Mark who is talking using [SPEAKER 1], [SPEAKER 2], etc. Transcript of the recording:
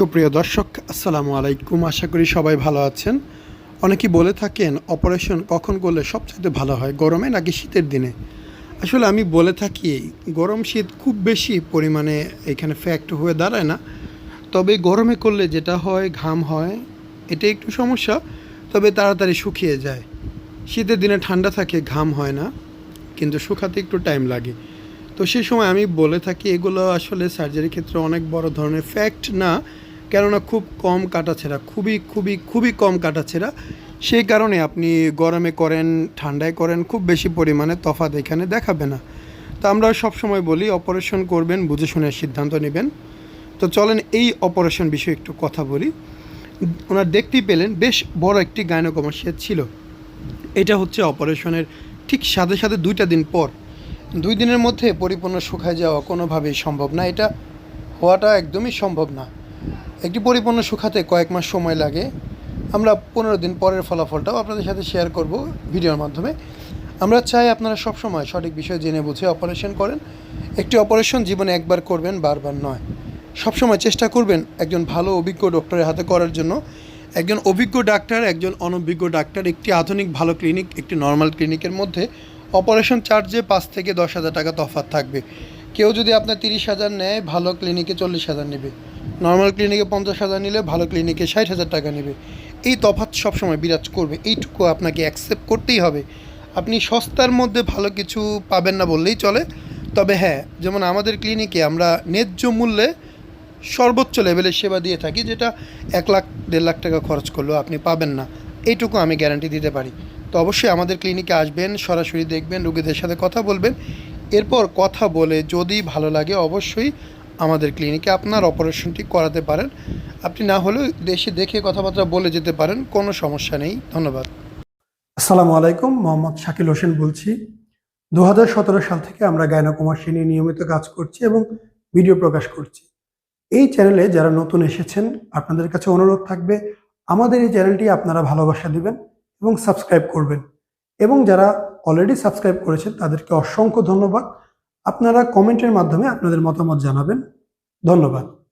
[SPEAKER 1] সুপ্রিয় দর্শক, আসসালামু আলাইকুম। আশা করি সবাই ভালো আছেন। অনেকেই বলে থাকেন, অপারেশন কখন করলে সবচেয়ে ভালো হয়, গরমে নাকি শীতের দিনে? আসলে আমি বলে থাকি, গরম শীত খুব বেশি পরিমাণে এখানে ফ্যাক্ট হয়ে দাঁড়ায় না। তবে গরমে করলে যেটা হয়, ঘাম হয় এটা একটু সমস্যা, তবে তাড়াতাড়ি শুকিয়ে যায়। শীতের দিনে ঠান্ডা থাকে, ঘাম হয় না, কিন্তু শুকাতে একটু টাইম লাগে। তো সেই সময় আমি বলে থাকি, এগুলো আসলে সার্জারির ক্ষেত্রে অনেক বড় ধরনের ফ্যাক্ট না। কেননা খুব কম কাটাছেঁড়া, খুবই খুবই খুবই কম কাটাছেঁড়া। সেই কারণে আপনি গরমে করেন, ঠান্ডায় করেন, খুব বেশি পরিমাণে তফাৎ এখানে দেখাবে না। তো আমরা সবসময় বলি, অপারেশন করবেন, বুঝে শুনে সিদ্ধান্ত নেবেন। তো চলেন এই অপারেশন বিষয়ে একটু কথা বলি। ওনার দেখতেই পেলেন, বেশ বড় একটি গাইনোকমার্সিয়া ছিল। এটা হচ্ছে অপারেশনের ঠিক সাথে সাথে দুইটা দিন পর। দুই দিনের মধ্যে পরিপূর্ণ শুকায় যাওয়া কোনোভাবেই সম্ভব না। এটা হওয়াটা একদমই সম্ভব না। একটি পরিপূর্ণ শুকাতে কয়েক মাস সময় লাগে। আমরা পনেরো দিন পরের ফলাফলটাও আপনাদের সাথে শেয়ার করব ভিডিওর মাধ্যমে। আমরা চাই আপনারা সবসময় সঠিক বিষয় জেনে বুঝে অপারেশন করেন। একটি অপারেশন জীবনে একবার করবেন, বারবার নয়। সবসময় চেষ্টা করবেন একজন ভালো, অভিজ্ঞ ডক্টরের হাতে করার জন্য। একজন অভিজ্ঞ ডাক্তার, একজন অনভিজ্ঞ ডাক্তার, একটি আধুনিক, ভালো ক্লিনিক একটি নর্মাল ক্লিনিকের মধ্যে অপারেশন চার্জে পাঁচ থেকে দশ হাজার টাকা তফাত থাকবে। কেউ যদি আপনার তিরিশ হাজার নেয়, ভালো ক্লিনিকে চল্লিশ হাজার নেবে। নর্মাল ক্লিনিকে পঞ্চাশ হাজার নিলে ভালো ক্লিনিকে ষাট হাজার টাকা নেবে। এই তফাৎ সবসময় বিরাজ করবে। এইটুকু আপনাকে অ্যাকসেপ্ট করতেই হবে। আপনি সস্তার মধ্যে ভালো কিছু পাবেন না বললেই চলে। তবে হ্যাঁ যেমন আমাদের ক্লিনিকে আমরা ন্যায্য মূল্যে সর্বোচ্চ লেভেলের সেবা দিয়ে থাকি, যেটা এক লাখ, দেড় লাখ টাকা খরচ করলেও আপনি পাবেন না। এইটুকু আমি গ্যারান্টি দিতে পারি। তো অবশ্যই আমাদের ক্লিনিকে আসবেন, সরাসরি দেখবেন, রুগীদের সাথে কথা বলবেন। এরপর কথা বলে যদি ভালো লাগে অবশ্যই আমাদের ক্লিনিকে আপনার অপারেশনটি করাতে পারেন। আপনি না হলেও দেশে দেখে কথাবার্তা বলে যেতে পারেন, কোনো সমস্যা নেই। ধন্যবাদ। আসসালামু আলাইকুম, মোহাম্মদ শাকিল হোসেন বলছি। দু হাজার সতেরো সাল থেকে আমরা গায়নাকুমার্সি নিয়ে নিয়মিত কাজ করছি এবং ভিডিও প্রকাশ করছি। এই চ্যানেলে যারা নতুন এসেছেন, আপনাদের কাছে অনুরোধ থাকবে, আমাদের এই চ্যানেলটি আপনারা ভালোবাসা দিবেন এবং সাবস্ক্রাইব করবেন। এবং যারা অলরেডি সাবস্ক্রাইব করেছেন, তাদেরকে অসংখ্য ধন্যবাদ। আপনারা কমেন্টের মাধ্যমে আপনাদের মতামত জানাবেন। ধন্যবাদ।